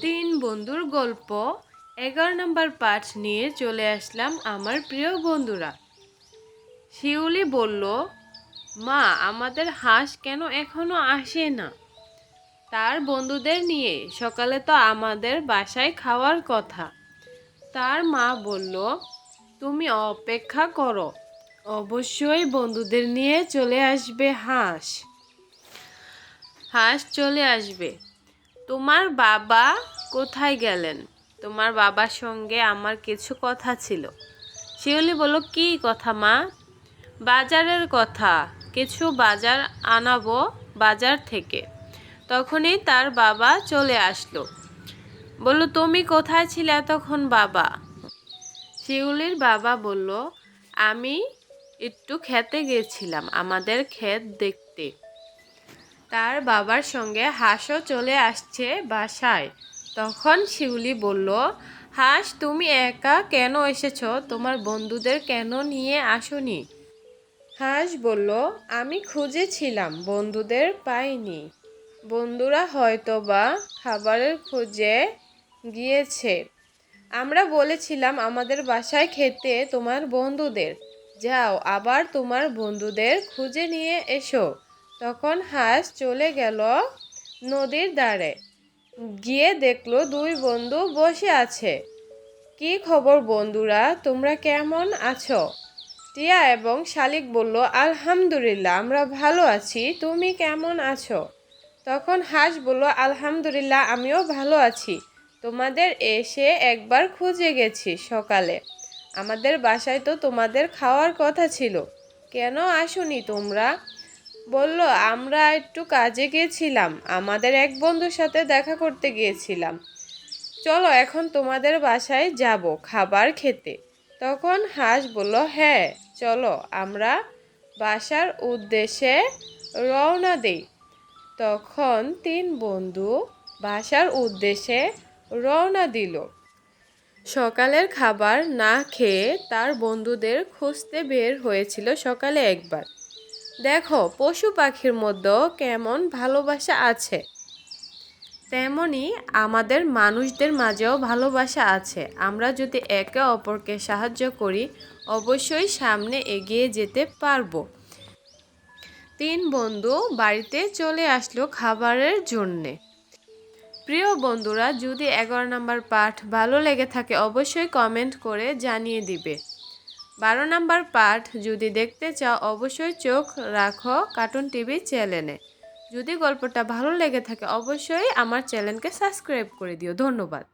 তিন বন্ধুর গল্প। এগারো নম্বর পাঠ নিয়ে চলে আসলাম আমার প্রিয় বন্ধুরা। শিউলি বলল, মা, আমাদের হাঁস কেন এখনও আসে না? তার বন্ধুদের নিয়ে সকালে তো আমাদের বাসায় খাওয়ার কথা। তার মা বলল, তুমি অপেক্ষা করো, অবশ্যই বন্ধুদের নিয়ে চলে আসবে হাঁস। হাঁস চলে আসবে। তোমার বাবা কোথায় গেলেন? তোমার বাবার সঙ্গে আমার কিছু কথা ছিল। শিউলি বলল, কি কথা মা? বাজারের কথা। কিছু বাজার আনাবো বাজার থেকে। তখনই তার বাবা চলে আসলো। বলল, তুমি কোথায় ছিলে এতক্ষণ বাবা? শিউলির বাবা বলল, আমি একটু খেতে গেছিলাম আমাদের ক্ষেত দেখতে। তার বাবার সঙ্গে হাঁসও চলে আসছে বাসায়। তখন শিউলি বলল, হাঁস, তুমি একা কেন এসেছ? তোমার বন্ধুদের কেন নিয়ে আসনি? হাঁস বলল, আমি খুঁজেছিলাম, বন্ধুদের পাইনি। বন্ধুরা হয়তো বা খাবারের খোঁজে গিয়েছে। আমরা বলেছিলাম, আমাদের বাসায় খেতে তোমার বন্ধুদের। যাও, আবার তোমার বন্ধুদের খুঁজে নিয়ে এসো। তখন হাঁস চলে গেল নদীর ধারে। গিয়ে দেখল দুই বন্ধু বসে আছে। কি খবর বন্ধুরা? তোমরা কেমন আছো? টিয়া এবং শালিক বলল, আলহামদুলিল্লাহ, আমরা ভালো আছি। তুমি কেমন আছো? তখন হাঁস বলল, আলহামদুলিল্লাহ, আমিও ভালো আছি। তোমাদের এসে একবার খুঁজে গেছি সকালে। আমাদের বাসায় তো তোমাদের খাওয়ার কথা ছিল। কেন আসুনি তোমরা? বলল, আমরা একটু কাজে গিয়েছিলাম আমাদের এক বন্ধুর সাথে দেখা করতে গিয়েছিলাম। চলো, এখন তোমাদের বাসায় যাব খাবার খেতে। তখন হাঁস বলল হ্যাঁ চলো, আমরা বাসার উদ্দেশ্যে রওনা দিই। তখন তিন বন্ধু বাসার উদ্দেশ্যে রওনা দিল। সকালের খাবার না খেয়ে তার বন্ধুদের খুঁজতে বের হয়েছিল সকালে একবার। দেখো, পশু পাখির মধ্যেও কেমন ভালোবাসা আছে। তেমনি আমাদের মানুষদের মাঝেও ভালোবাসা আছে। আমরা যদি একে অপরকে সাহায্য করি, অবশ্যই সামনে এগিয়ে যেতে পারব। তিন বন্ধু বাড়িতে চলে আসলো খাবারের জন্যে। প্রিয় বন্ধুরা, যদি এগারো নম্বর পাঠ ভালো লেগে থাকে, অবশ্যই কমেন্ট করে জানিয়ে দিবে। বারো নাম্বার পার্ট যদি দেখতে চাও, অবশ্যই চোখ রাখো কার্টুন টিভি চ্যানেলে। যদি গল্পটা ভালো লেগে থাকে, অবশ্যই আমার চ্যানেলকে সাবস্ক্রাইব করে দিও। ধন্যবাদ।